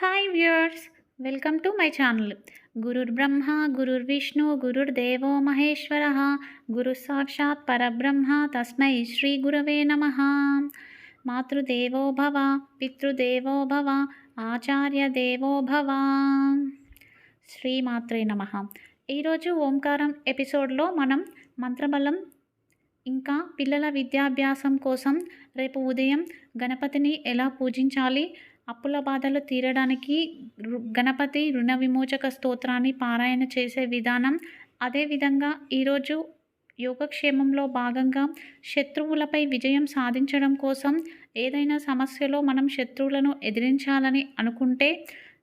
Hi viewers welcome to my channel గురుర్ బ్రహ్మ గురుర్ విష్ణు గురుర్ దేవో మహేశ్వర గురు సాక్షాత్ పరబ్రహ్మ తస్మై శ్రీ గురవే నమ మాతృదేవో భవ పితృదేవో భవ ఆచార్య దేవో భవ శ్రీమాత్రే నమ ఈరోజు ఓంకారం ఎపిసోడ్లో మనం మంత్రబలం ఇంకా పిల్లల విద్యాభ్యాసం కోసం రేపు ఉదయం గణపతిని ఎలా పూజించాలి అప్పుల బాధలు తీరడానికి గణపతి రుణ విమోచక స్తోత్రాన్ని పారాయణ చేసే విధానం అదేవిధంగా ఈరోజు యోగక్షేమంలో భాగంగా శత్రువులపై విజయం సాధించడం కోసం ఏదైనా సమస్యలో మనం శత్రువులను ఎదిరించాలని అనుకుంటే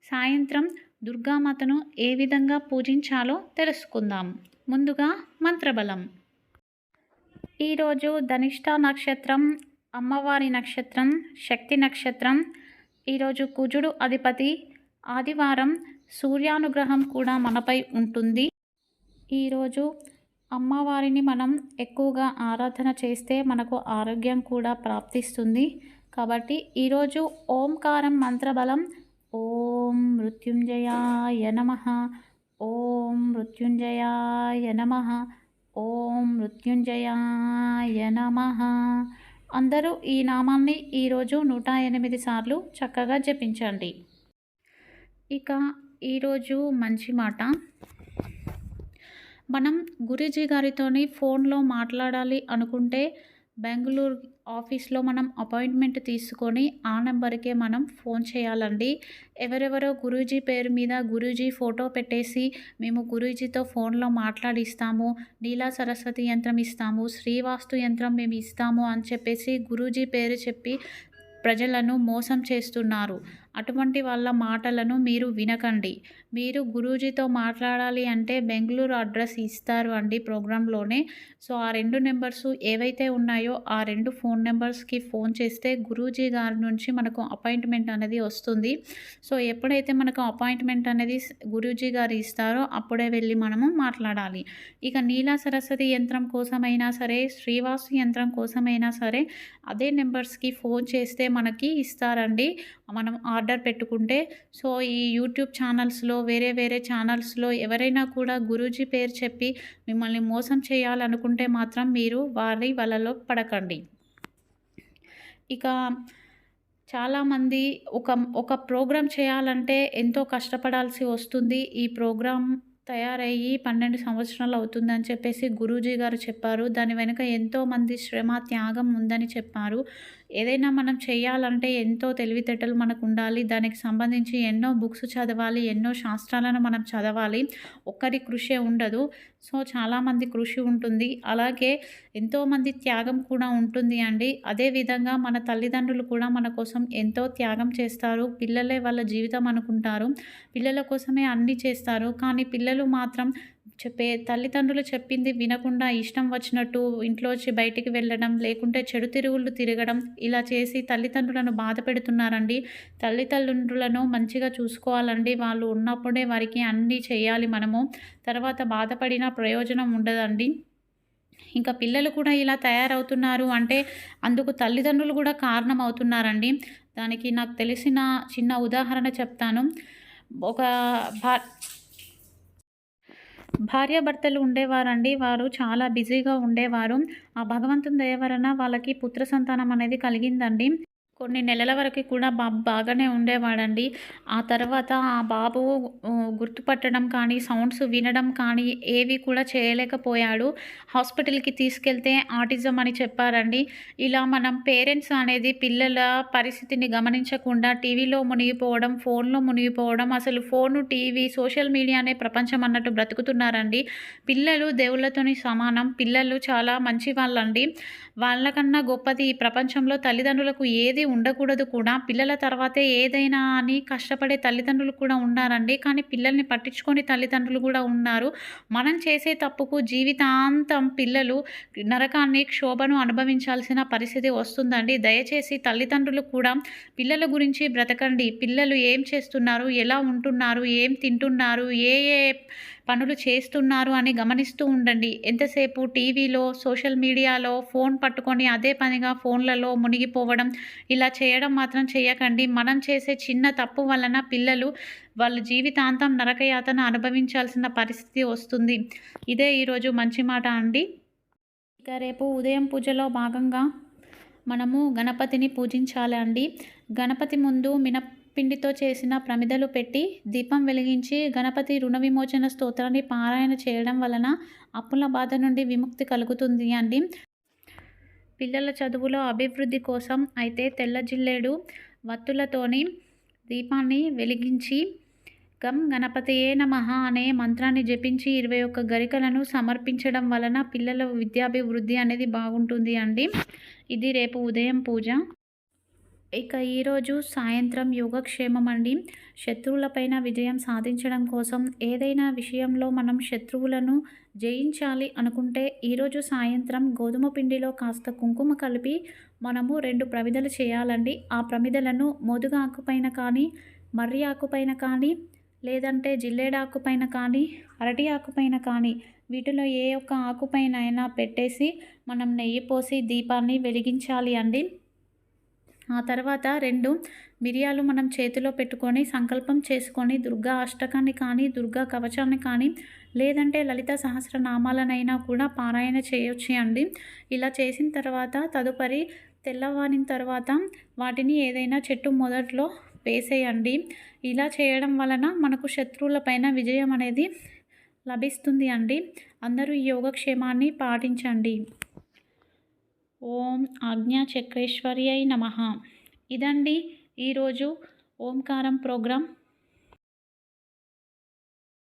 సాయంత్రం దుర్గామాతను ఏ విధంగా పూజించాలో తెలుసుకుందాం. ముందుగా మంత్రబలం. ఈరోజు ధనిష్ట నక్షత్రం అమ్మవారి నక్షత్రం శక్తి నక్షత్రం ఈరోజు కుజుడు అధిపతి. ఆదివారం సూర్యానుగ్రహం కూడా మనపై ఉంటుంది. ఈరోజు అమ్మవారిని మనం ఎక్కువగా ఆరాధన చేస్తే మనకు ఆరోగ్యం కూడా ప్రాప్తిస్తుంది. కాబట్టి ఈరోజు ఓంకారం మంత్రబలం. ఓం మృత్యుంజయాయ నమ. ఓం మృత్యుంజయాయ నమ. ఓం మృత్యుంజయాయ నమ. అందరూ ఈ నామాన్ని ఈరోజు నూట ఎనిమిది సార్లు చక్కగా జపించండి. ఇక ఈరోజు మంచి మాట. మనం గురూజీ గారితోని ఫోన్లో మాట్లాడాలి అనుకుంటే బెంగళూరు ఆఫీస్లో మనం అపాయింట్మెంట్ తీసుకొని ఆ నెంబర్కే మనం ఫోన్ చేయాలండి. ఎవరెవరో గురూజీ పేరు మీద గురూజీ ఫోటో పెట్టేసి మేము గురూజీతో ఫోన్లో మాట్లాడిస్తాము. నీలా సరస్వతి యంత్రం ఇస్తాము. శ్రీవాస్తు యంత్రం మేము ఇస్తాము అని చెప్పేసి గురూజీ పేరు చెప్పి ప్రజలను మోసం చేస్తున్నారు. అటువంటి వాళ్ళ మాటలను మీరు వినకండి. మీరు గురూజీతో మాట్లాడాలి అంటే బెంగళూరు అడ్రస్ ఇస్తారు అండి ప్రోగ్రాంలోనే. సో ఆ రెండు నెంబర్స్ ఏవైతే ఉన్నాయో ఆ రెండు ఫోన్ నెంబర్స్కి ఫోన్ చేస్తే గురూజీ గారి నుంచి మనకు అపాయింట్మెంట్ అనేది వస్తుంది. సో ఎప్పుడైతే మనకు అపాయింట్మెంట్ అనేది గురూజీ గారు ఇస్తారో అప్పుడే వెళ్ళి మనము మాట్లాడాలి. ఇక నీలా సరస్వతి యంత్రం కోసమైనా సరే శ్రీవాసు యంత్రం కోసమైనా సరే అదే నెంబర్స్కి ఫోన్ చేస్తే మనకి ఇస్తారండి. మనం ఆర్డర్ పెట్టుకుంటే సో ఈ యూట్యూబ్ ఛానల్స్లో వేరే వేరే ఛానల్స్లో ఎవరైనా కూడా గురూజీ పేరు చెప్పి మిమ్మల్ని మోసం చేయాలనుకుంటే మాత్రం మీరు వారి వలలో పడకండి. ఇక చాలామంది ఒక ఒక ప్రోగ్రామ్ చేయాలంటే ఎంతో కష్టపడాల్సి వస్తుంది. ఈ ప్రోగ్రామ్ తయారయ్యి పన్నెండు సంవత్సరాలు అవుతుందని చెప్పేసి గురూజీ గారు చెప్పారు. దాని వెనుక ఎంతోమంది శ్రమ త్యాగం ఉందని చెప్పారు. ఏదైనా మనం చేయాలంటే ఎంతో తెలివితేటలు మనకు ఉండాలి దానికి సంబంధించి ఎన్నో బుక్స్ చదవాలి ఎన్నో శాస్త్రాలను మనం చదవాలి. ఒక్కరి కృషి ఉండదు. సో చాలామంది కృషి ఉంటుంది. అలాగే ఎంతోమంది త్యాగం కూడా ఉంటుంది అండి. అదేవిధంగా మన తల్లిదండ్రులు కూడా మన కోసం ఎంతో త్యాగం చేస్తారు. పిల్లలే వాళ్ళ జీవితం అనుకుంటారు. పిల్లల కోసమే అన్నీ చేస్తారు. కానీ పిల్లలు మాత్రం చెప్పే తల్లిదండ్రులు చెప్పింది వినకుండా ఇష్టం వచ్చినట్టు ఇంట్లో వచ్చి బయటికి వెళ్ళడం లేకుంటే చెడు తిరుగుళ్ళు తిరగడం ఇలా చేసి తల్లిదండ్రులను బాధ పెడుతున్నారండి. తల్లిదండ్రులను మంచిగా చూసుకోవాలండి. వాళ్ళు ఉన్నప్పుడే వారికి అన్నీ చేయాలి మనము. తర్వాత బాధపడిన ప్రయోజనం ఉండదండి. ఇంకా పిల్లలు కూడా ఇలా తయారవుతున్నారు అంటే అందుకు తల్లిదండ్రులు కూడా కారణం అవుతున్నారండి దానికి నాకు తెలిసిన చిన్న ఉదాహరణ చెప్తాను. ఒక భా భార్యాభర్తలు ఉండేవారండి. వారు చాలా బిజీగా ఉండేవారు. ఆ భగవంతుని దయ వలన వాళ్ళకి పుత్ర సంతానం అనేది కలిగిందండి. కొన్ని నెలల వరకు కూడా బాబు బాగానే ఉండేవాడండి. ఆ తర్వాత ఆ బాబు గుర్తుపట్టడం కానీ సౌండ్స్ వినడం కానీ ఏవి కూడా చేయలేకపోయాడు. హాస్పిటల్కి తీసుకెళ్తే ఆటిజం అని చెప్పారండి. ఇలా మనం పేరెంట్స్ అనేది పిల్లల పరిస్థితిని గమనించకుండా టీవీలో మునిగిపోవడం ఫోన్లో మునిగిపోవడం అసలు ఫోను టీవీ సోషల్ మీడియానే ప్రపంచం అన్నట్టు బ్రతుకుతున్నారండి. పిల్లలు దేవుళ్ళతోని సమానం. పిల్లలు చాలా మంచి వాళ్ళండి వాళ్ళకన్నా గొప్పది ఈ ప్రపంచంలో తల్లిదండ్రులకు ఏది ఉండకూడదు కూడా. పిల్లల తర్వాతే ఏదైనా అని కష్టపడే తల్లిదండ్రులు కూడా ఉన్నారండి కానీ పిల్లల్ని పట్టించుకొని తల్లిదండ్రులు కూడా ఉన్నారు. మనం చేసే తప్పుకు జీవితాంతం పిల్లలు నరకాన్ని క్షోభను అనుభవించాల్సిన పరిస్థితి వస్తుందండి. దయచేసి తల్లిదండ్రులు కూడా పిల్లల గురించి బ్రతకండి. పిల్లలు ఏం చేస్తున్నారు? ఎలా ఉంటున్నారు? ఏం తింటున్నారు? ఏ ఏ పనులు చేస్తున్నారు అని గమనిస్తూ ఉండండి. ఎంతసేపు టీవీలో సోషల్ మీడియాలో ఫోన్ పట్టుకొని అదే పనిగా ఫోన్లలో మునిగిపోవడం ఇలా చేయడం మాత్రం చేయకండి. మనం చేసే చిన్న తప్పు వలన పిల్లలు వాళ్ళ జీవితాంతం నరకయాతన అనుభవించాల్సిన పరిస్థితి వస్తుంది. ఇదే ఈరోజు మంచి మాట అండి. ఇక రేపు ఉదయం పూజలో భాగంగా మనము గణపతిని పూజించాలి అండి గణపతి ముందు పిండితో చేసిన ప్రమిదలు పెట్టి దీపం వెలిగించి గణపతి రుణ విమోచన స్తోత్రాన్ని పారాయణ చేయడం వలన అప్పుల బాధ నుండి విముక్తి కలుగుతుంది అండి. పిల్లల చదువులో అభివృద్ధి కోసం అయితే తెల్ల జిల్లేడు వత్తులతోని దీపాన్ని వెలిగించి గం గణపతియే నమః అనే మంత్రాన్ని జపించి ఇరవై ఒక్క గరికలను సమర్పించడం వలన పిల్లల విద్యాభివృద్ధి అనేది బాగుంటుంది అండి. ఇది రేపు ఉదయం పూజ. ఇక ఈరోజు సాయంత్రం యోగక్షేమం అండి. శత్రువులపైన విజయం సాధించడం కోసం ఏదైనా విషయంలో మనం శత్రువులను జయించాలి అనుకుంటే ఈరోజు సాయంత్రం గోధుమ పిండిలో కాస్త కుంకుమ కలిపి మనము రెండు ప్రమిదలు చేయాలండి. ఆ ప్రమిదలను మోదుగ ఆకుపైన కానీ మర్రి ఆకుపైన కానీ లేదంటే జిల్లేడాకుపైన కానీ అరటి ఆకుపైన కానీ వీటిలో ఏ ఒక్క ఆకుపైన అయినా పెట్టేసి మనం నెయ్యి పోసి దీపాన్ని వెలిగించాలి అండి. ఆ తర్వాత రెండు మిరియాలు మనం చేతిలో పెట్టుకొని సంకల్పం చేసుకొని దుర్గా అష్టకాన్ని కానీ దుర్గా కవచాన్ని కానీ లేదంటే లలిత సహస్రనామాలనైనా కూడా పారాయణ చేయొచ్చు అండి. ఇలా చేసిన తర్వాత తదుపరి తెల్లవారిన తర్వాత వాటిని ఏదైనా చెట్టు మొదట్లో వేసేయండి. ఇలా చేయడం వలన మనకు శత్రువులపైన విజయం అనేది లభిస్తుంది అండి. అందరూ ఈ యోగక్షేమాన్ని పాటించండి. ఓం ఆజ్ఞా చక్రేశ్వర్యై నమ. ఇదండి ఈరోజు ఓంకారం ప్రోగ్రాం.